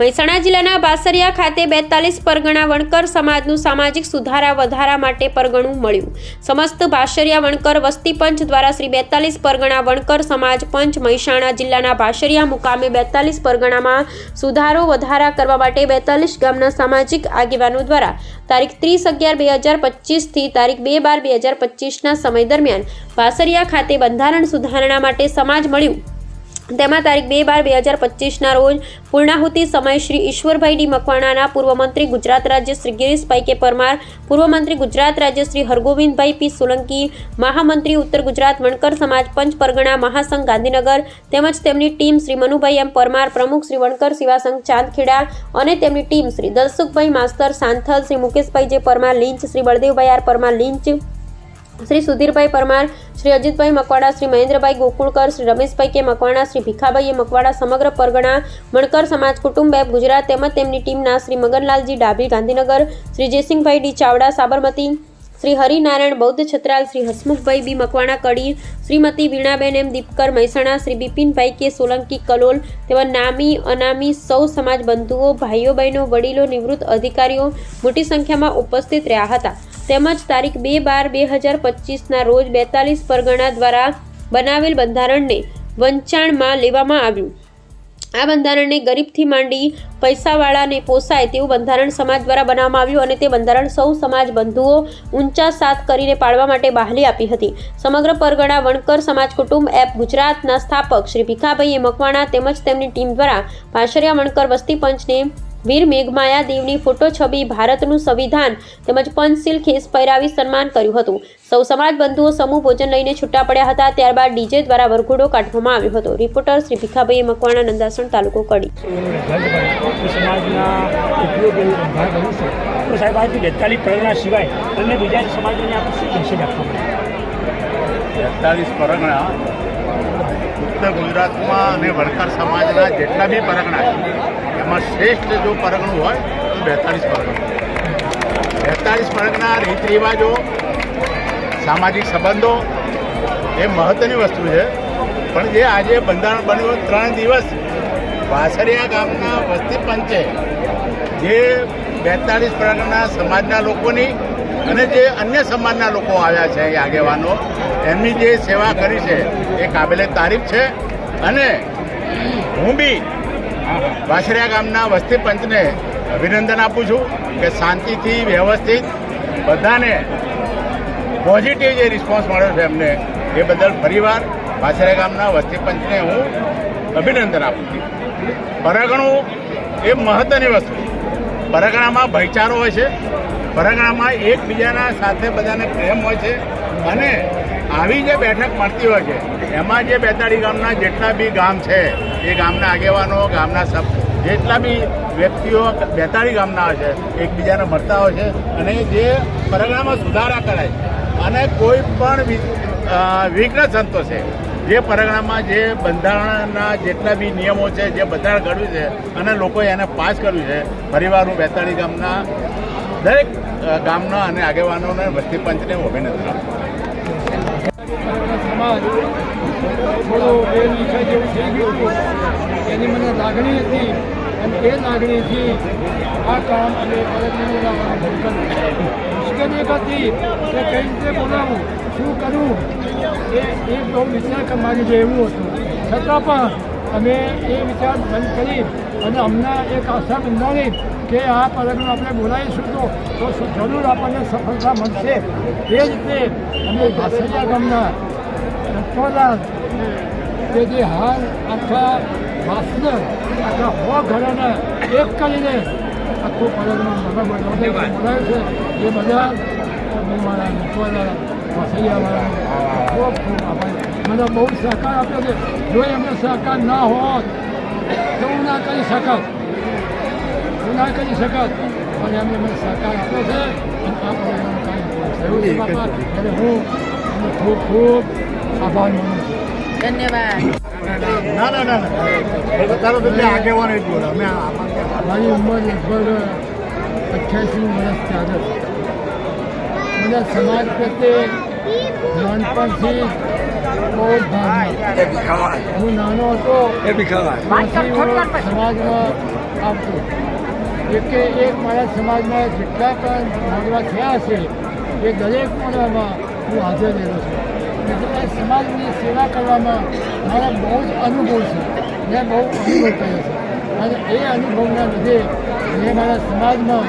મહેસાણા જિલ્લાના બાસરિયા ખાતે બેતાલીસ પરગણા વણકર સમાજનું સામાજિક સુધારા વધારા માટે પરગણું મળ્યું. સમસ્ત ભાસરિયા વણકર વસ્તી પંચ દ્વારા શ્રી બેતાલીસ પરગણા વણકર સમાજ પંચ મહેસાણા જિલ્લાના ભાષરિયા મુકામે બેતાલીસ પરગણામાં સુધારો વધારા કરવા માટે બેતાલીસ ગામના સામાજિક આગેવાનો દ્વારા તારીખ ત્રીસ અગિયાર બે હજાર પચીસથી તારીખ બે બાર બે હજાર પચીસના સમય દરમિયાન ભાસરિયા ખાતે બંધારણ સુધારણા માટે સમાજ મળ્યું. તેમાં તારીખ બે બાર બે હજાર પચીસના રોજ પૂર્ણાહુતિ સમય શ્રી ઈશ્વરભાઈ ડી મકવાણાના પૂર્વ મંત્રી ગુજરાત રાજ્ય શ્રી ગિરીશભાઈ કે પરમાર, પૂર્વ મંત્રી ગુજરાત રાજ્ય શ્રી હરગોવિંદભાઈ પી સોલંકી, મહામંત્રી ઉત્તર ગુજરાત વણકર સમાજ પંચ પરગણા મહાસંઘ ગાંધીનગર, તેમજ તેમની ટીમ શ્રી મનુભાઈ એમ પરમાર, પ્રમુખ શ્રી વણકર સેવાસંઘ ચાંદખેડા અને તેમની team Shri Dalsukhbhai Master, Santhal Shri Mukeshbhai J Parmar, Linch Shri Baldevbhai R Parmar, Linch Shri Sudhirbhai Parmar, Shri Ajitbhai Makwada Shri Mahendrabhai Gokulkar, Shri Rameshbhai K Makwana, Shri Bhikhabhai Makwada સમગ્ર પરગણા, મણકર સમાજ કુટુંબ app Gujarat તેમજ તેમની ટીમના Shri Maganlalji Dabhi Gandhinagar, Shri Jaysinhbhai D Chavda Sabarmati, Shri Harinarayan Bauddh Chhatral, Shri Hasmukhbhai બી મકવાણા કડી, શ્રીમતી વીણાબેન એમ દીપકર મહેસાણા, શ્રી બિપિનભાઈ કે સોલંકી કલોલ તેમજ નામી, અનામી સૌ સમાજ બંધુઓ, ભાઈઓ બહેનો, વડીલો, નિવૃત્ત અધિકારીઓ મોટી સંખ્યામાં ઉપસ્થિત રહ્યા હતા. તેમજ તારીખ બે બાર બે હજાર પચીસના રોજ બેતાલીસ પરગણા દ્વારા બનાવેલ બંધારણને વંચાણમાં લેવામાં આવ્યું. આ બંધારણને ગરીબથી માંડી પૈસાવાળાને પોસાય તેવું બંધારણ સમાજ દ્વારા બનાવવામાં આવ્યું અને તે બંધારણ સૌ સમાજ બંધુઓ ઊંચા સાથ કરીને પાળવા માટે બહાલી આપી હતી. સમગ્ર પરગણા વણકર સમાજ કુટુંબ એપ ગુજરાતના સ્થાપક શ્રી ભીખાભાઈએ મકવાણા તેમજ તેમની ટીમ દ્વારા પાશરિયા વણકર વસ્તી પંચને વીર મેઘમાયા દેવની ફોટો છબી ભારતનું સંવિધાન તેમજ પંચશીલ ખેસ પહેરાવી સન્માન કર્યું હતું. સૌ સમાજ બંધુઓ સમૂહ ભોજન લઈને છૂટા પડ્યા હતા, ત્યારબાદ ડીજે દ્વારા વરઘોડો કાઢવામાં આવ્યો હતો. રિપોર્ટર શ્રી ભીખાભાઈ મકવાણા નંદાસણ તાલુકો કડી. ઉત્તર ગુજરાતમાં અને વણકર સમાજના જેટલા બી પરગણા એમાં શ્રેષ્ઠ જો પરગણું હોય, તો બેતાલીસ પરગણું. બેતાલીસ પરગણા રીત રિવાજો, સામાજિક સંબંધો, એ મહત્ત્વની વસ્તુ છે. પણ જે આજે બંધારણ બન્યું ત્રણ દિવસ વાસરિયા ગામના વસ્તી પંચે જે બેતાલીસ પરગણા સમાજના લોકોની અને જે અન્ય સમાજના લોકો આવ્યા છે આગેવાનો, એમની જે સેવા કરી છે, એ કાબિલે તારીફ છે. અને હું બી વાસરિયા ગામના વસ્તી પંચને અભિનંદન આપું છું કે શાંતિથી વ્યવસ્થિત બધાને પોઝિટિવ જે રિસ્પોન્સ મળ્યો છે એમને, એ બદલ ફરીવાર વાસરિયા ગામના વસ્તી પંચને હું અભિનંદન આપું છું. પરગણું એ મહત્ત્વની વસ્તુ. પરગણામાં ભાઈચારો હોય છે, પરગણામાં એકબીજાના સાથે બધાને પ્રેમ હોય છે અને આવી જે બેઠક મળતી હોય છે, એમાં જે બેતાળી ગામના જેટલા બી ગામ છે, એ ગામના આગેવાનો, ગામના સબ, જેટલા બી વ્યક્તિઓ બેતાળી ગામના છે, એકબીજાને મળતા હોય છે, અને જે પરગણામાં સુધારા કરાય અને કોઈ પણ વિઘ્ન સંતોષે, જે પરગણામાં જે બંધારણના જેટલા બી નિયમો છે, જે બંધારણ ઘડ્યું છે, અને લોકોએ એને પાસ કર્યું છે, પરિવારનું બેતાળી ગામના દરેક ગામના અને આગેવાનોને વસ્તી પંચને અભિનંદન આપું સમાજ થોડો બે નીચા જેવું થઈ ગયું હતું. એની મને લાગણી હતી. અને એ લાગણીથી આ કામ અને મુશ્કેલી હતી કે કઈ રીતે બોલાવું, શું કરવું, એ એ બહુ વિચાર કરવાની જે એવું હતું. છતાં પણ અમે એ વિચાર બંધ કરી અને અમને એક આશા બંધાવી કે આ પરગનું આપણે બોલાવીશું તો જરૂર આપણને સફળતા મળશે. એ રીતે અમે ભાસરિયા ગામના રખવાલાલ કે જે હાલ આખા વાસને આખા હો ઘરેને એક કરીને આખું પરગનું મળે છે. એ બધા હું મારા રખવાલા વસૈયાવાળા ખૂબ ખૂબ આભાર. મને બહુ સહકાર આપ્યો છે. જો એમને સહકાર ના હોત તો હું ના કરી શકત. હું ના કરી શકત. પણ એમને મને સહકાર આપ્યો છે. અને આ થયું છે. હું ખૂબ ખૂબ આભાર માનું ના ના ના ના. તારો તો આગેવાનો જ બોલો અમે મારી ઉંમર લગભગ અઠ્યાસી વર્ષ ચાલે મને સમાજ પ્રત્યે નાનપણથી બહુ જ હું નાનો હતો સમાજમાં આવતો. એક કે એક મારા સમાજમાં જેટલા પણ ભાગવા થયા છે એ દરેક પણ હું હાજર રહેલો છું. એટલે સમાજની સેવા કરવામાં મારા બહુ જ અનુભવ છે. મેં બહુ અનુભવ કર્યો છે. અને એ અનુભવના લીધે મેં મારા સમાજમાં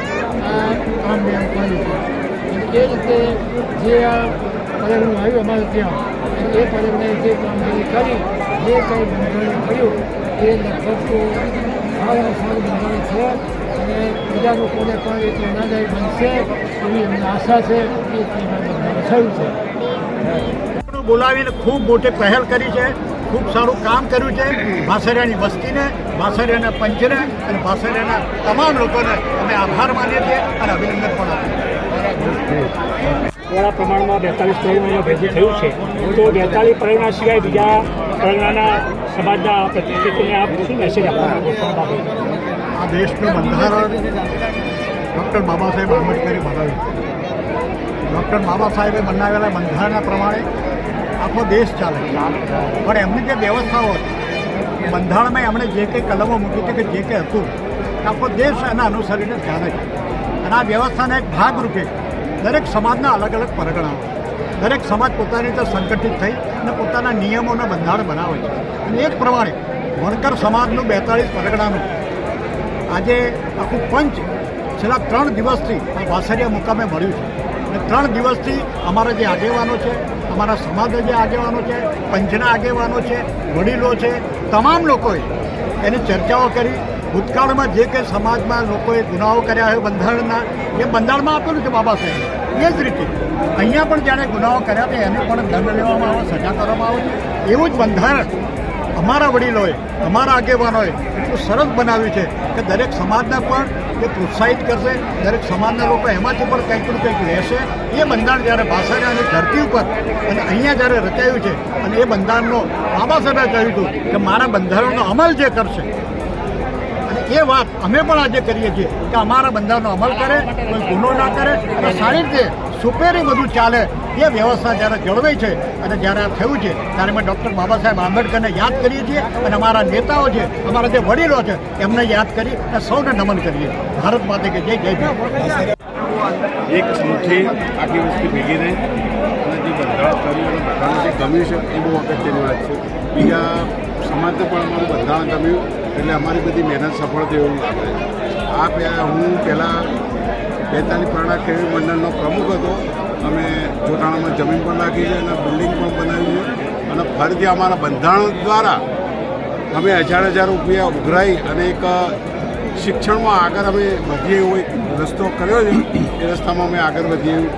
આ કામ મેં કર્યું છે. એ રીતે જે આ પર્યાવરણ આવ્યું અમારે ત્યાં એ પર્યાવરણે જે કામગીરી કરી, જે કંઈ બંધારણ કર્યું એ લગભગ તો સારામાં સારું બંધારણ છે. અને બીજા લોકોને પણ એ પ્રેરણાદાયી બનશે, એવી અમને આશા છે એ બંધારણ થયું છે. બોલાવીને ખૂબ મોટી પહેલ કરી છે ખૂબ સારું કામ કર્યું છે. ભાસરિયાની વસ્તીને ભાસરિયાના પંચને અને ભાસરિયાના તમામ લોકોને અમે આભાર માનીએ છીએ અને અભિનંદન પણ આપીએ થોડા પ્રમાણમાં બેતાલીસ પરિવારમાં ભેગું થયું છે. તો બેતાલીસ પરિવાર સિવાય બીજા પરિવારના સમાજના પ્રતિનિધિત્વને આપ શું મેસેજ આપવા આ આ દેશનું બંધારણ ડૉક્ટર બાબા સાહેબ આંબેડકરે બનાવ્યું ડૉક્ટર બાબા સાહેબે બનાવેલા બંધારણના પ્રમાણે આખો દેશ ચાલે પણ એમની જે વ્યવસ્થાઓ બંધારણમાં એમણે જે કંઈ કલમો મૂકી હતી કે જે કંઈ હતું, આખો દેશ એના અનુસરીને ચાલે છે. અને આ વ્યવસ્થાના એક ભાગરૂપે દરેક સમાજના અલગ અલગ પરગણાઓ દરેક સમાજ પોતાની રીતે સંગઠિત થઈ અને પોતાના નિયમોના બંધારણ બનાવે છે. અને એ જ પ્રમાણે વણકર સમાજનું બેતાળીસ પરગણાનું આજે આખું પંચ છેલ્લા ત્રણ દિવસથી આ વાસરિયા મુકામે મળ્યું છે. અને ત્રણ દિવસથી અમારા જે આગેવાનો છે અમારા સમાજના જે આગેવાનો છે, પંચના આગેવાનો છે, વડીલો છે, તમામ લોકોએ એની ચર્ચાઓ કરી. ભૂતકાળમાં જે કંઈ સમાજમાં લોકોએ ગુનાઓ કર્યા હોય, બંધારણના, એ બંધારણમાં આપેલું છે બાબા સાહેબ. એ જ રીતે અહીંયા પણ જ્યારે ગુનાઓ કર્યા હતા એને પણ દંડ લેવામાં આવે, સજા કરવામાં આવે એવું જ બંધારણ અમારા વડીલોએ અમારા આગેવાનોએ એટલું સરસ બનાવ્યું છે કે દરેક સમાજને પણ એ પ્રોત્સાહિત કરશે. દરેક સમાજના લોકો એમાંથી પણ કંઈક ને કંઈક લેશે. એ બંધારણ જ્યારે ભાષાની ધરતી ઉપર અને અહીંયા જ્યારે રચાયું છે અને એ બંધારણનો બાબા સાહેબે કહ્યું હતું કે મારા બંધારણનો અમલ જે કરશે. અને એ વાત અમે પણ આજે કરીએ છીએ કે અમારા બંધારણનો અમલ કરે, કોઈ ગુનો ના કરે અને સારી રીતે સુપેરી બધું ચાલે એ વ્યવસ્થા જ્યારે જળવાઈ છે અને જ્યારે આ થયું છે, ત્યારે અમે ડૉક્ટર બાબા સાહેબ આંબેડકરને યાદ કરીએ છીએ અને અમારા નેતાઓ છે, અમારા જે વડીલો છે, એમને યાદ કરી અને સૌને નમન કરીએ. ભારત માતે કે જય જય એક સ્મૃતિ આખી વસ્તુ ભેગી રહી અને જે બંધારણ કર્યું અને બધાને જે ગમ્યું છે, એ બહુ અગત્યની વાત છે. બીજા સમાજને પણ અમારું બંધારણ ગમ્યું એટલે અમારી બધી મહેનત સફળ થઈ એવું લાગે. આ હું પહેલાં બેતાલીસ પ્રાણા ખેડૂત મંડળનો પ્રમુખ હતો. અમે જોટાણામાં જમીન પણ રાખી છે અને બિલ્ડિંગ પણ બનાવી છે. અને ફરીથી અમારા બંધારણ દ્વારા અમે હજાર હજાર રૂપિયા ઉઘરાઈ અને એક શિક્ષણમાં આગળ અમે વધીએ એવો એક રસ્તો કર્યો છે. એ રસ્તામાં અમે આગળ વધીએ એવું